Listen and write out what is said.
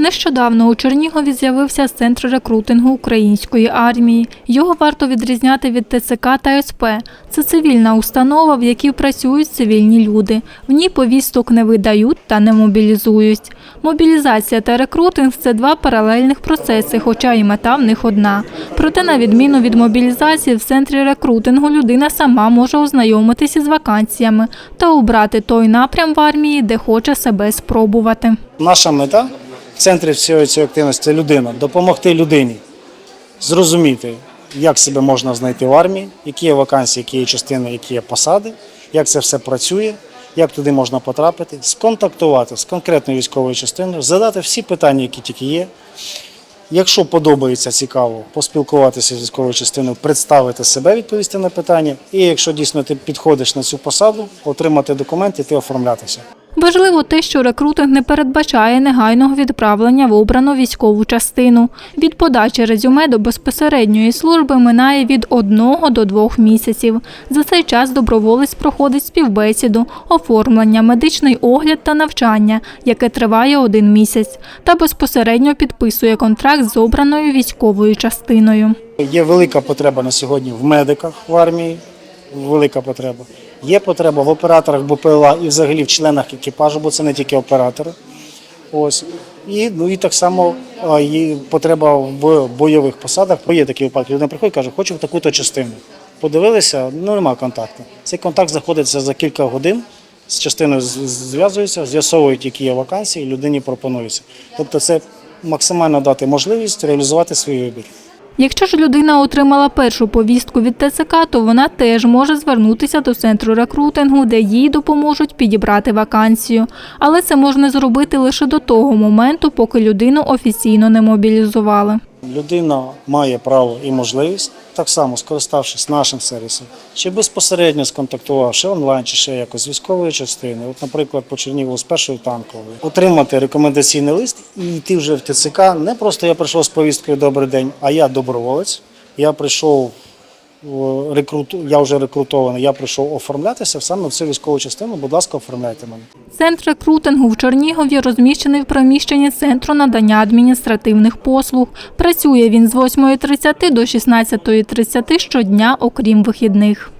Нещодавно у Чернігові з'явився центр рекрутингу української армії. Його варто відрізняти від ТЦК та СП. Це цивільна установа, в якій працюють цивільні люди. В ній повісток не видають та не мобілізують. Мобілізація та рекрутинг це два паралельних процеси, хоча і мета в них одна. Проте, на відміну від мобілізації, в центрі рекрутингу людина сама може ознайомитися з вакансіями та обрати той напрям в армії, де хоче себе спробувати. Наша мета центрі всієї цієї активності це людина, допомогти людині зрозуміти, як себе можна знайти в армії, які є вакансії, які є частини, які є посади, як це все працює, як туди можна потрапити, сконтактувати з конкретною військовою частиною, задати всі питання, які тільки є. Якщо подобається цікаво, поспілкуватися з військовою частиною, представити себе, відповісти на питання. І якщо дійсно ти підходиш на цю посаду, отримати документи, ти оформлятися. Важливо те, що рекрутинг не передбачає негайного відправлення в обрану військову частину. Від подачі резюме до безпосередньої служби минає від одного до двох місяців. За цей час доброволець проходить співбесіду, оформлення, медичний огляд та навчання, яке триває один місяць, та безпосередньо підписує контракт з обраною військовою частиною. Є велика потреба на сьогодні в медиках в армії, велика потреба. Є потреба в операторах БПЛА і взагалі в членах екіпажу, бо це не тільки оператори. Ось. І, ну, і так само є потреба в бойових посадах. Є такі випадки. Людина приходить і каже, хочу в таку-то частину. Подивилися, ну нема контакту. Цей контакт знаходиться за кілька годин. З частиною з- зв'язуються, з'ясовують, які є вакансії, і людині пропонуються. Тобто, це максимально дати можливість реалізувати свій вибір. Якщо ж людина отримала першу повістку від ТЦК, то вона теж може звернутися до центру рекрутингу, де їй допоможуть підібрати вакансію. Але це можна зробити лише до того моменту, поки людину офіційно не мобілізували. Людина має право і можливість, так само скориставшись нашим сервісом, чи безпосередньо сконтактувавши онлайн, чи ще якось з військової частини, от, наприклад, по Чернігову з першої танкової, отримати рекомендаційний лист і йти вже в ТЦК. Не просто я прийшов з повісткою Добрий день, а я доброволець. Я прийшов рекрут, я вже рекрутований, я прийшов оформлятися саме в цю військову частину. Будь ласка, оформляйте мене. Центр рекрутингу в Чернігові розміщений в приміщенні Центру надання адміністративних послуг. Працює він з 8.30 до 16.30 щодня, окрім вихідних.